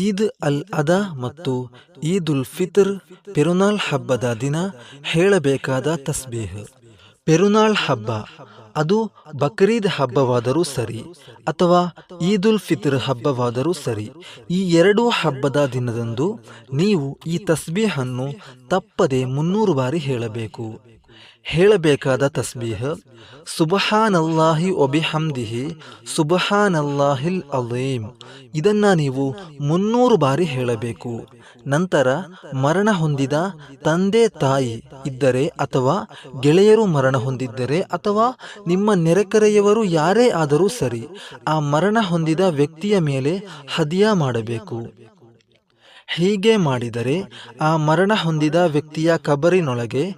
ಈದ್ ಅಲ್ ಅದಾ ಮತ್ತು ಈದ್ ಉಲ್ ಫಿತ್ರ್ ಪೆರುನಾಳ್ ಹಬ್ಬದ ದಿನ ಹೇಳಬೇಕಾದ ತಸ್ಬೀಹ್. ಪೆರುನಾಳ್ ಹಬ್ಬ, ಅದು ಬಕ್ರೀದ್ ಹಬ್ಬವಾದರೂ ಸರಿ ಅಥವಾ ಈದ್ ಉಲ್ ಫಿತ್ರ್ ಹಬ್ಬವಾದರೂ ಸರಿ. ಈ ಎರಡೂ ಹಬ್ಬದ ದಿನದಂದು ನೀವು ಈ ತಸ್ಬೀಹನ್ನು ತಪ್ಪದೆ ಮುನ್ನೂರು ಬಾರಿ ಹೇಳಬೇಕು. ಹೇಳಬೇಕಾದ ತಸ್ಬೀಹ, ಸುಬಹಾನಲ್ಲಾಹಿ ಒಬಿಹಮ್ದಿಹಿ ಸುಬಹಾನಲ್ಲಾಹಿಲ್ ಅಲೀಮ್. ಇದನ್ನು ನೀವು ಮುನ್ನೂರು ಬಾರಿ ಹೇಳಬೇಕು. ನಂತರ ಮರಣ ಹೊಂದಿದ ತಂದೆ ತಾಯಿ ಇದ್ದರೆ ಅಥವಾ ಗೆಳೆಯರು ಮರಣ ಹೊಂದಿದ್ದರೆ ಅಥವಾ ನಿಮ್ಮ ನೆರೆಕರೆಯವರು ಯಾರೇ ಆದರೂ ಸರಿ, ಆ ಮರಣ ಹೊಂದಿದ ವ್ಯಕ್ತಿಯ ಮೇಲೆ ಹದಿಯಾ ಮಾಡಬೇಕು. ಹೀಗೆ ಮಾಡಿದರೆ ಆ ಮರಣ ಹೊಂದಿದ ವ್ಯಕ್ತಿಯ ಕಬರಿನೊಳಗೆ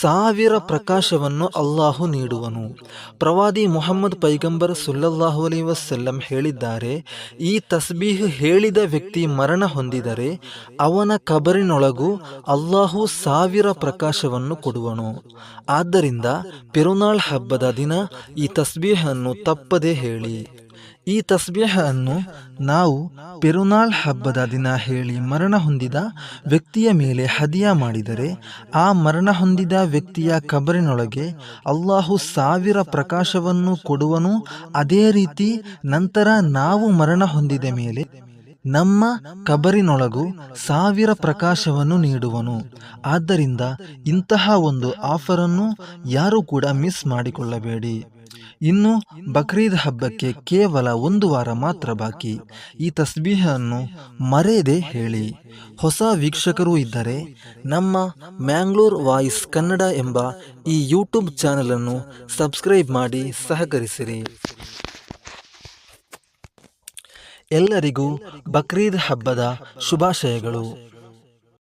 ಸಾವಿರ ಪ್ರಕಾಶವನ್ನು ಅಲ್ಲಾಹು ನೀಡುವನು. ಪ್ರವಾದಿ ಮೊಹಮ್ಮದ್ ಪೈಗಂಬರ್ ಸುಲ್ಲಲ್ಲಾಹು ಅಲಿ ವಸಲ್ಲಂ ಹೇಳಿದ್ದಾರೆ, ಈ ತಸ್ಬೀಹ್ ಹೇಳಿದ ವ್ಯಕ್ತಿ ಮರಣ ಹೊಂದಿದರೆ ಅವನ ಕಬರಿನೊಳಗೂ ಅಲ್ಲಾಹು ಸಾವಿರ ಪ್ರಕಾಶವನ್ನು ಕೊಡುವನು. ಆದ್ದರಿಂದ ಪೆರುನಾಳ್ ಹಬ್ಬದ ದಿನ ಈ ತಸ್ಬೀಹನ್ನು ತಪ್ಪದೇ ಹೇಳಿ. ಈ ತಸ್ಬೀಹ ಅನ್ನು ನಾವು ಪೆರುನಾಳ್ ಹಬ್ಬದ ದಿನ ಹೇಳಿ ಮರಣ ಹೊಂದಿದ ವ್ಯಕ್ತಿಯ ಮೇಲೆ ಹದಿಯ ಮಾಡಿದರೆ ಆ ಮರಣ ಹೊಂದಿದ ವ್ಯಕ್ತಿಯ ಕಬರಿನೊಳಗೆ ಅಲ್ಲಾಹು ಸಾವಿರ ಪ್ರಕಾಶವನ್ನು ಕೊಡುವನು. ಅದೇ ರೀತಿ ನಂತರ ನಾವು ಮರಣ ಹೊಂದಿದ ಮೇಲೆ ನಮ್ಮ ಕಬರಿನೊಳಗೂ ಸಾವಿರ ಪ್ರಕಾಶವನ್ನು ನೀಡುವನು. ಆದ್ದರಿಂದ ಇಂತಹ ಒಂದು ಆಫರನ್ನು ಯಾರೂ ಕೂಡ ಮಿಸ್ ಮಾಡಿಕೊಳ್ಳಬೇಡಿ. ಇನ್ನು ಬಕ್ರೀದ್ ಹಬ್ಬಕ್ಕೆ ಕೇವಲ ಒಂದು ವಾರ ಮಾತ್ರ ಬಾಕಿ. ಈ ತಸ್ಬೀಹನ್ನು ಮರೆಯದೆ ಹೇಳಿ. ಹೊಸ ವೀಕ್ಷಕರು ಇದ್ದರೆ ನಮ್ಮ ಮ್ಯಾಂಗ್ಳೂರ್ ವಾಯ್ಸ್ ಕನ್ನಡ ಎಂಬ ಈ ಯೂಟ್ಯೂಬ್ ಚಾನಲನ್ನು ಸಬ್ಸ್ಕ್ರೈಬ್ ಮಾಡಿ ಸಹಕರಿಸಿರಿ. ಎಲ್ಲರಿಗೂ ಬಕ್ರೀದ್ ಹಬ್ಬದ ಶುಭಾಶಯಗಳು.